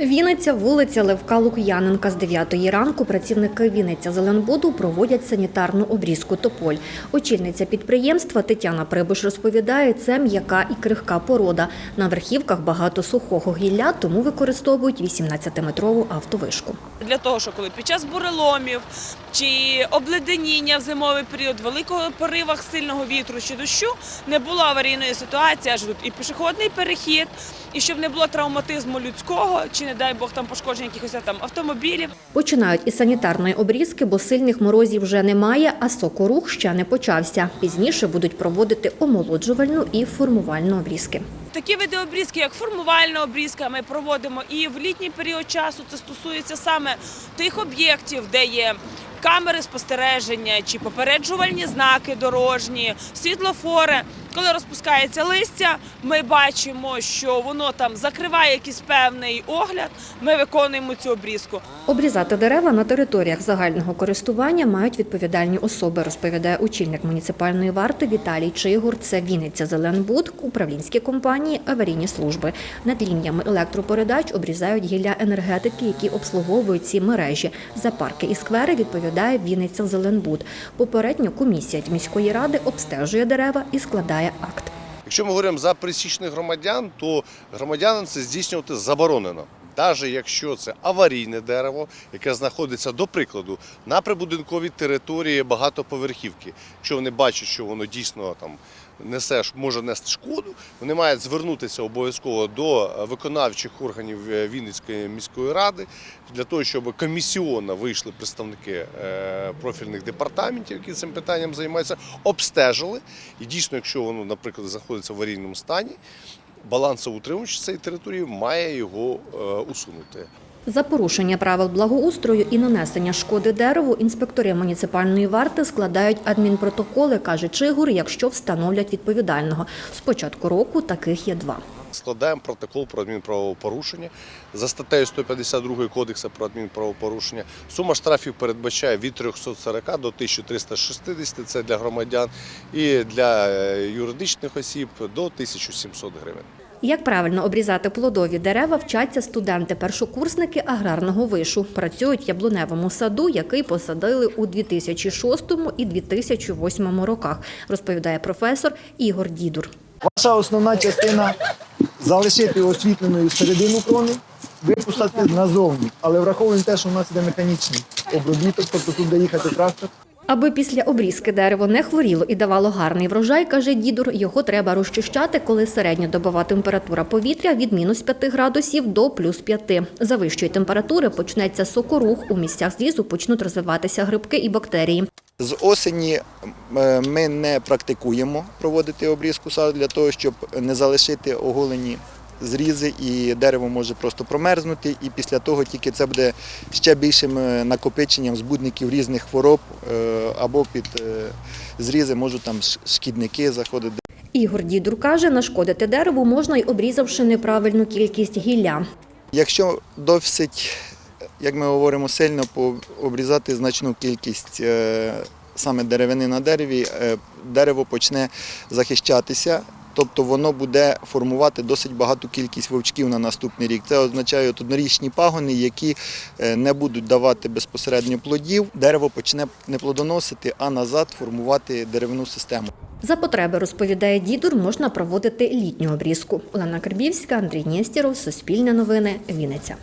Вінниця, вулиця Левка Лук'яненка. З 9 ранку працівники Вінниця Зеленбуду проводять санітарну обрізку тополь. Очільниця підприємства Тетяна Прибуш розповідає, це м'яка і крихка порода. На верхівках багато сухого гілля, тому використовують 18-метрову автовишку. для того, що коли під час буреломів чи обледеніння в зимовий період, великого поривах сильного вітру чи дощу не було аварійної ситуації, аж тут і пішохідний перехід, і щоб не було травматизму людського, чи не дай Бог там пошкодження якихось там автомобілів. Починають із санітарної обрізки, бо сильних морозів вже немає, а сокорух ще не почався. Пізніше будуть проводити омолоджувальну і формувальну обрізки. Такі види обрізки, як формувальна обрізка, ми проводимо і в літній період часу. Це стосується саме тих об'єктів, де є камери спостереження чи попереджувальні знаки дорожні, світлофори. Коли розпускається листя, ми бачимо, що воно там закриває якийсь певний огляд. Ми виконуємо цю обрізку. Обрізати дерева на територіях загального користування мають відповідальні особи, розповідає очільник муніципальної варти Віталій Чигур. Це Вінниця Зеленбуд, управлінські компанії, аварійні служби. Над лініями електропередач обрізають гілля енергетики, які обслуговують ці мережі. За парки і сквери відповідає Вінниця Зеленбуд. Попередньо комісія міської ради обстежує дерева і складає акт. Якщо ми говоримо за пересічних громадян, то громадянам це здійснювати заборонено. Навіть якщо це аварійне дерево, яке знаходиться, до прикладу, на прибудинковій території багатоповерхівки. Якщо вони бачать, що воно дійсно там несе, може нести шкоду, вони мають звернутися обов'язково до виконавчих органів е, Вінницької міської ради для того, щоб комісіонно вийшли представники е, профільних департаментів, які цим питанням займаються, обстежили. І дійсно, якщо воно, наприклад, знаходиться в аварійному стані, балансоутримувач цієї території має його е, усунути. За порушення правил благоустрою і нанесення шкоди дереву інспектори муніципальної варти складають адмінпротоколи, каже Чигур, якщо встановлять відповідального. З початку року таких є два. Складаємо протокол про адмінправопорушення за статтею 152 Кодексу про адмінправопорушення. Сума штрафів передбачає від 340 до 1360, це для громадян, і для е, юридичних осіб до 1700 гривень. Як правильно обрізати плодові дерева, вчаться студенти-першокурсники аграрного вишу. Працюють в яблуневому саду, який посадили у 2006 і 2008 роках, розповідає професор Ігор Дідур. Ваша основна частина залишити освітленою середину крони, випустити назовні. Але враховуємо те, що в нас іде механічний обробіток, тобто буде їхати трактор. Аби після обрізки дерево не хворіло і давало гарний врожай, каже дідур, його треба розчищати, коли середньодобова температура повітря від мінус 5 градусів до плюс 5. За вищої температури почнеться сокорух, у місцях зрізу почнуть розвиватися грибки і бактерії. З осені е, ми не практикуємо проводити обрізку саду для того, щоб не залишити оголені зрізи, і дерево може просто промерзнути. І після того тільки це буде ще більшим е, накопиченням збудників різних хвороб е, або під е, зрізи можуть там шкідники заходити. Ігор Дідур каже, нашкодити дереву можна й обрізавши неправильну кількість гілля. Якщо досить, як ми говоримо, сильно обрізати значну кількість саме деревини на дереві, дерево почне захищатися. Тобто воно буде формувати досить багату кількість вовчків на наступний рік. Це означає однорічні пагони, які е, не будуть давати безпосередньо плодів. Дерево почне не плодоносити, а назад формувати деревину систему. За потреби, розповідає дідур, можна проводити літню обрізку. Олена Карбівська, Андрій Нєстєров, Суспільне новини, Вінниця.